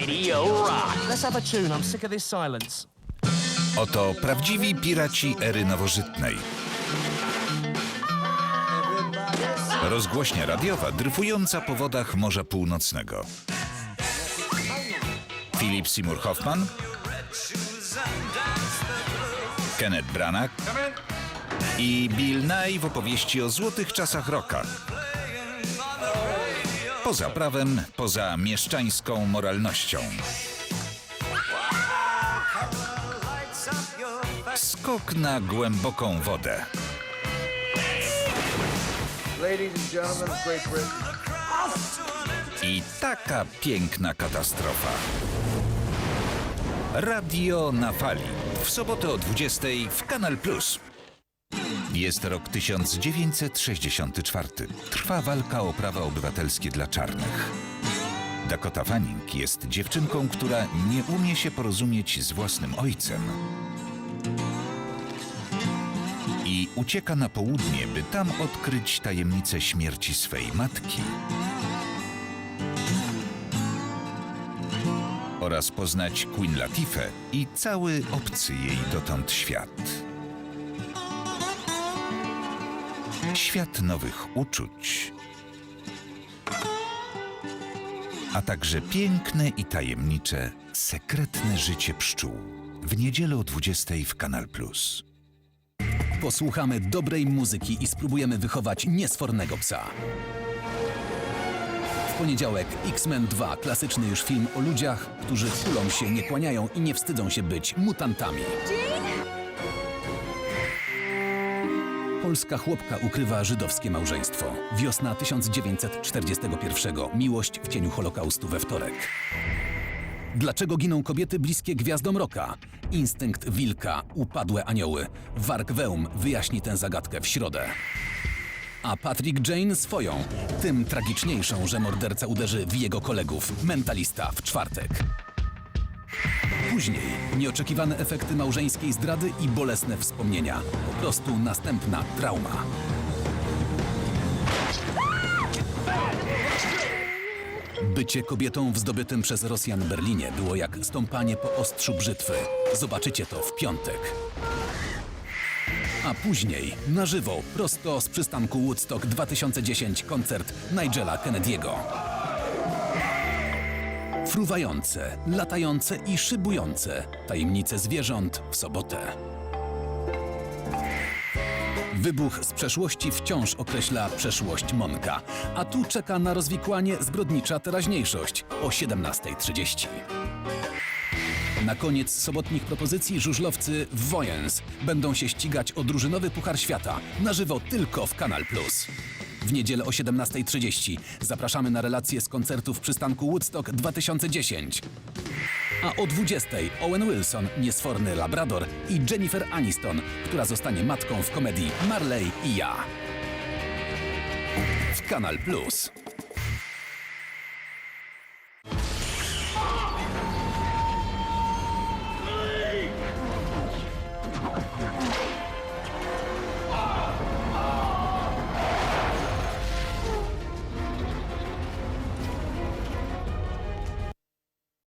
Radio Rock. Let's have a tune. I'm sick of this silence. Oto prawdziwi piraci ery nowożytnej. Rozgłośnia radiowa dryfująca po wodach Morza Północnego. Philip Seymour Hoffman, Kenneth Branagh i Bill Nye w opowieści o złotych czasach rocka. Poza prawem, poza mieszczańską moralnością. Skok na głęboką wodę. I taka piękna katastrofa. Radio na fali. W sobotę o 20 w Kanal Plus. Jest rok 1964. Trwa walka o prawa obywatelskie dla czarnych. Dakota Fanning jest dziewczynką, która nie umie się porozumieć z własnym ojcem. I ucieka na południe, by tam odkryć tajemnicę śmierci swej matki. oraz poznać Queen Latifę i cały obcy jej dotąd świat. Świat nowych uczuć, a także piękne i tajemnicze, sekretne życie pszczół. W niedzielę o 20 w Kanal Plus. Posłuchamy dobrej muzyki i spróbujemy wychować niesfornego psa. W poniedziałek X-Men 2, klasyczny już film o ludziach, którzy kulą się, nie kłaniają i nie wstydzą się być mutantami. Polska chłopka ukrywa żydowskie małżeństwo. Wiosna 1941. Miłość w cieniu Holokaustu we wtorek. Dlaczego giną kobiety bliskie gwiazdom roka? Instynkt wilka, upadłe anioły. Wark Weum wyjaśni tę zagadkę w środę. A Patrick Jane swoją, tym tragiczniejszą, że morderca uderzy w jego kolegów. Mentalista w czwartek. Później nieoczekiwane efekty małżeńskiej zdrady i bolesne wspomnienia. Po prostu następna trauma. Bycie kobietą w zdobytym przez Rosjan Berlinie było jak stąpanie po ostrzu brzytwy. Zobaczycie to w piątek. A później, na żywo, prosto z przystanku Woodstock 2010, koncert Nigela Kennedy'ego. Fruwające, latające i szybujące tajemnice zwierząt w sobotę. Wybuch z przeszłości wciąż określa przeszłość Monka, a tu czeka na rozwikłanie zbrodnicza teraźniejszość o 17.30. Na koniec sobotnich propozycji żużlowcy Wojens będą się ścigać o drużynowy Puchar Świata na żywo tylko w Kanal Plus. W niedzielę o 17.30 zapraszamy na relacje z koncertu w przystanku Woodstock 2010. A o 20.00 Owen Wilson, niesforny Labrador i Jennifer Aniston, która zostanie matką w komedii Marley i ja. W Kanal Plus.